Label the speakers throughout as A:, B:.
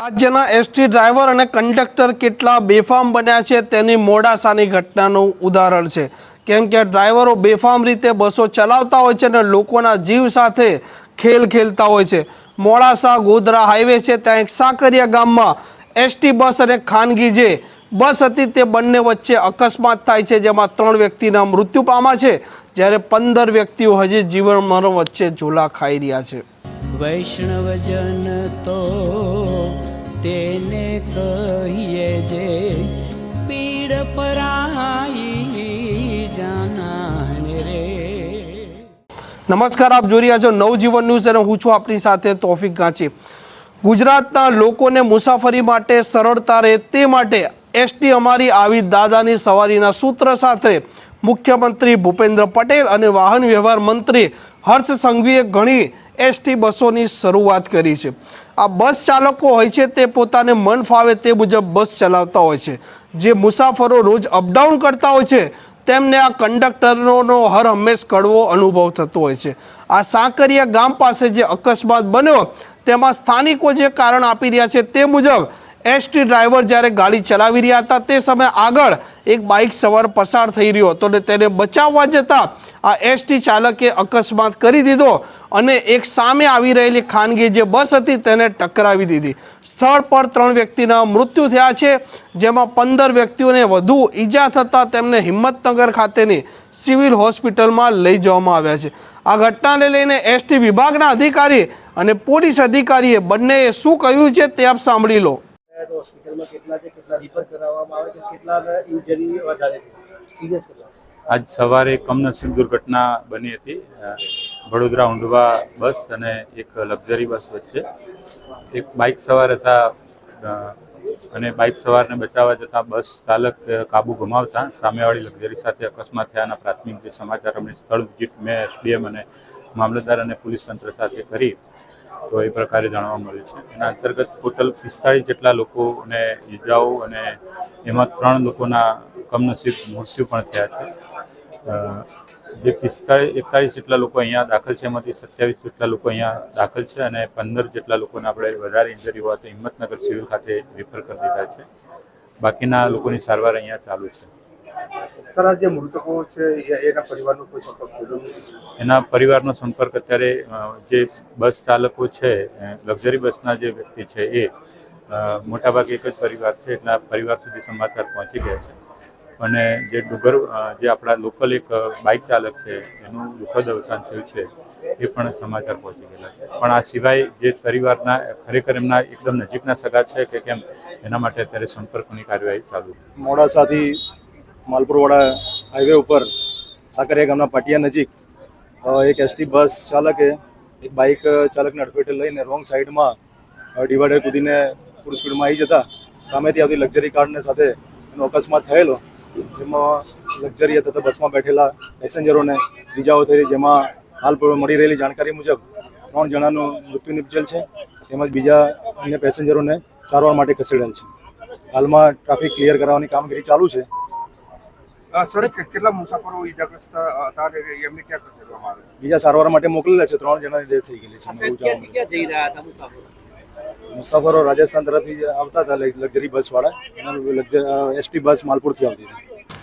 A: રાજ્યના ST driver અને conductor કેટલા બેફામ બન્યા છે તેની મોડાસાની ઘટનાનું ઉદાહરણ છે. કેમ કે ડ્રાઈવરો બેફામ રીતે બસો ચલાવતા હોય છે અને લોકોના જીવ સાથે ખેલ ખેલતા હોય છે. મોડાસા ગોધરા હાઈવે છે ત્યાં એક સાકરિયા ગામમાં એસટી બસ અને ખાનગી જે બસ હતી તે બંને વચ્ચે અકસ્માત થાય છે જેમાં ત્રણ વ્યક્તિના મૃત્યુ પામ્યા છે, જ્યારે પંદર વ્યક્તિઓ હજી જીવન મરણ વચ્ચે ઝોલા ખાઈ રહ્યા છે.
B: વૈષ્ણવજન તો કહીએ જે પીડ પરાઈ જાનાને રે.
A: નમસ્કાર, આપ જોઈ રહ્યા છો નવજીવન ન્યૂઝ અને હું છું આપની સાથે તોફિક ગાંચી. ગુજરાતના લોકોને મુસાફરી માટે સરળતા રહે તે માટે એસટી અમારી આવી દાદાની સવારીના સૂત્ર સાથે મુખ્યમંત્રી ભૂપેન્દ્ર પટેલ અને વાહન વ્યવહાર મંત્રી હર્ષ સંઘવીએ ઘણી એસટી બસોની શરૂઆત કરી છે. આ બસ ચાલકો હોય છે તે પોતાને મન ફાવે તે મુજબ બસ ચલાવતા હોય છે. જે મુસાફરો રોજ અપડાઉન કરતા હોય છે, તેમને આ કંડક્ટરોનો હર હંમેશ કડવો અનુભવ થતો હોય છે. આ સાંકરિયા ગામ પાસે જે અકસ્માત બન્યો, તેમાં સ્થાનિકો જે કારણ આપી રહ્યા છે તે મુજબ એસટી ડ્રાઈવર જ્યારે ગાડી ચલાવી રહ્યા હતા, તે સમયે આગળ એક બાઇક સવાર પસાર થઈ રહ્યો હતો અને તેને બચાવવા જતાં આ એસટી ચાલકે અકસ્માત કરી દીધો અને એક સામે આવી રહેલી ખાનગી જે બસ હતી તેને ટકરાવી દીધી. સ્થળ પર ત્રણ વ્યક્તિના મૃત્યુ થયા છે, જેમાં પંદર વ્યક્તિઓને વધુ ઈજા થતાં તેમને હિંમતનગર ખાતેની સિવિલ હોસ્પિટલમાં લઈ જવામાં આવ્યા છે. આ ઘટનાને લઈને એસટી વિભાગના અધિકારી અને પોલીસ અધિકારીએ બંનેએ શું કહ્યું છે તે આપ સાંભળી લો.
C: હોસ્પિટલમાં કેટલા છે, કેટલા રિફર કરાવવામાં આવે છે, કેટલા ઇન્જરી વધારે છે? સિરિયસ
D: આજ સવારે કમનસીબ દુર્ઘટના બની હતી. વડોદરા ઊંડવા બસ અને એક લક્ઝરી બસ વચ્ચે. એક બાઇક સવાર હતા અને બાઇક સવારને બચાવવા જતાં બસ ચાલક કાબુ ગુમાવતા. સામેવાળી લક્ઝરી સાથે અકસ્માત થયાના પ્રાથમિક જે સમાચાર અમને સ્થળ વિઝિટ મેં એસડીએમ અને મામલતદાર અને પોલીસ તંત્ર સાથે કરી, તો એ પ્રકારે જાણવા મળ્યું છે. એના અંતર્ગત ટોટલ પિસ્તાળીસ જેટલા લોકોને ઈજાઓ અને એમાં ત્રણ લોકોના કમનસીબ મૃત્યુ પણ થયા છે. જે પિસ્તાળીસ એકતાળીસ જેટલા લોકો અહીંયા દાખલ છે એમાંથી સત્યાવીસ જેટલા લોકો અહીંયા દાખલ છે અને પંદર જેટલા લોકોને આપણે વધારે ઇન્જરી તો હિંમતનગર સિવિલ ખાતે રિફર કરી દીધા છે. બાકીના લોકોની સારવાર અહીંયા ચાલુ છે.
C: સર આ જે મૃતકો છે એના પરિવારનો કોઈ સંપર્ક
D: એના પરિવારનો સંપર્ક અત્યારે જે બસ ચાલકો છે લક્ઝરી બસના જે વ્યક્તિ છે એ મોટાભાગે એક જ પરિવાર છે એટલા પરિવાર સુધી સમાચાર પહોંચી ગયા છે. અને જે ડુગર જે આપણા લોકલ એક બાઇક ચાલક છે, એનું દુઃખદ અવસાન થયું છે, એ પણ સમાચાર પહોંચી ગયેલા છે. પણ આ સિવાય જે પરિવારના, ખરેખર એમના એકદમ નજીકના સગા છે કે કેમ, એના માટે અત્યારે સંપર્કની કાર્યવાહી ચાલુ
E: મોડાસાથી માલપુરવાડા હાઈવે ઉપર સાકરિયા ગામના પાટિયા નજીક એક એસટી બસ ચાલકે એક બાઇક ચાલકને અડફેટે લઈને રોંગ સાઈડમાં ડિવાઈડર કૂદીને ફૂલ સ્પીડમાં આવી જતા. સામેથી આવતી લક્ઝરી કારને સાથે એનો અકસ્માત થયેલો. જેમાં લક્ઝરી તથા બસમાં બેઠેલા પેસેન્જરોને ઇજાઓ થઈ જેમાં હાલ મળી રહેલી જાણકારી મુજબ ત્રણ જણાનું મૃત્યુ નિપજેલ છે. તેમજ બીજા અન્ય પેસેન્જરોને સારવાર માટે ખસેડેલ છે. હાલમાં ટ્રાફિક ક્લિયર કરાવવાની કામગીરી ચાલુ છે.
F: સર કેટલા મુસાફરો ઇજાગ્રસ્ત હતા એમને ક્યાં ખસેડવામાં આવે
E: બીજા સારવાર માટે મોકલેલા છે. ત્રણ જણાની ડેથ થઈ ગયેલી છે.
C: મુસાફરો.
E: રાજસ્થાન તરફથી આવતા હતા લક્ઝરી બસ વાળા એસટી બસ માલપુરથી આવતી હતી.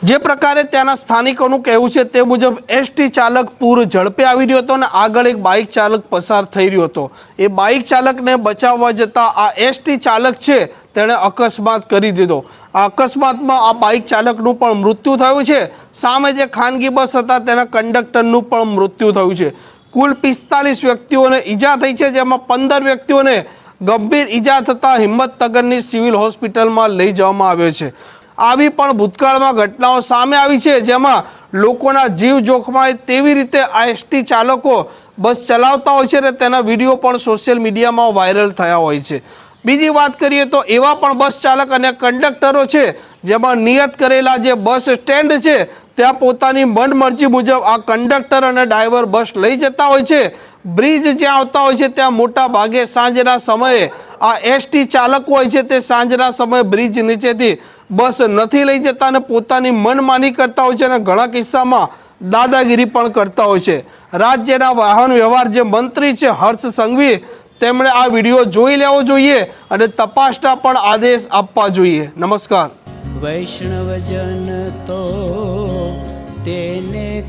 A: જે પ્રકારે ત્યાંના સ્થાનિકોનું કહેવું છે તે મુજબ એસટી ચાલક પૂર ઝડપે આવી રહ્યો હતો અને આગળ એક બાઇક ચાલક પસાર થઈ રહ્યો હતો. એ બાઇક ચાલકને બચાવવા જતાં આ એસટી ચાલક છે તેણે અકસ્માત કરી દીધો. આ અકસ્માતમાં આ બાઇક ચાલકનું પણ મૃત્યુ થયું છે. સામે જે ખાનગી બસ હતા તેના કંડક્ટરનું પણ મૃત્યુ થયું છે. કુલ પિસ્તાલીસ વ્યક્તિઓને ઈજા થઈ છે, જેમાં પંદર વ્યક્તિઓને ગંભીર ઈજા થતાં હિંમતનગરની સિવિલ હોસ્પિટલમાં લઈ જવામાં આવ્યો છે. આવી પણ ભૂતકાળમાં ઘટનાઓ સામે આવી છે, જેમાં લોકોના જીવ જોખમાય તેવી રીતે આ એસટી ચાલકો બસ ચલાવતા હોય છે અને તેના વીડિયો પણ સોશિયલ મીડિયામાં વાયરલ થયા હોય છે. બીજી વાત કરીએ તો એવા પણ બસ ચાલક અને કંડક્ટરો છે, જેમાં નિયત કરેલા જે બસ સ્ટેન્ડ છે, ત્યાં પોતાની મનમરજી મુજબ આ કંડક્ટર અને ડ્રાઈવર બસ લઈ જતા હોય છે. બ્રિજ જ્યાં આવતા હોય છે ત્યાં મોટા ભાગે સાંજના સમયે આ એસટી ચાલકો હોય છે તે સાંજના સમયે બ્રિજ નીચેથી બસ નથી લઈ જતા અને પોતાની મનમાની કરતા હોય છે અને ઘણા કિસ્સામાં દાદાગીરી પણ કરતા હોય છે. રાજ્યના વાહન વ્યવહાર જે મંત્રી છે હર્ષ સંઘવી, તેમણે આ વીડિયો જોઈ લેવો જોઈએ અને તપાસના પણ આદેશ આપવા જોઈએ. નમસ્કાર.
B: વૈષ્ણવજન તો તેને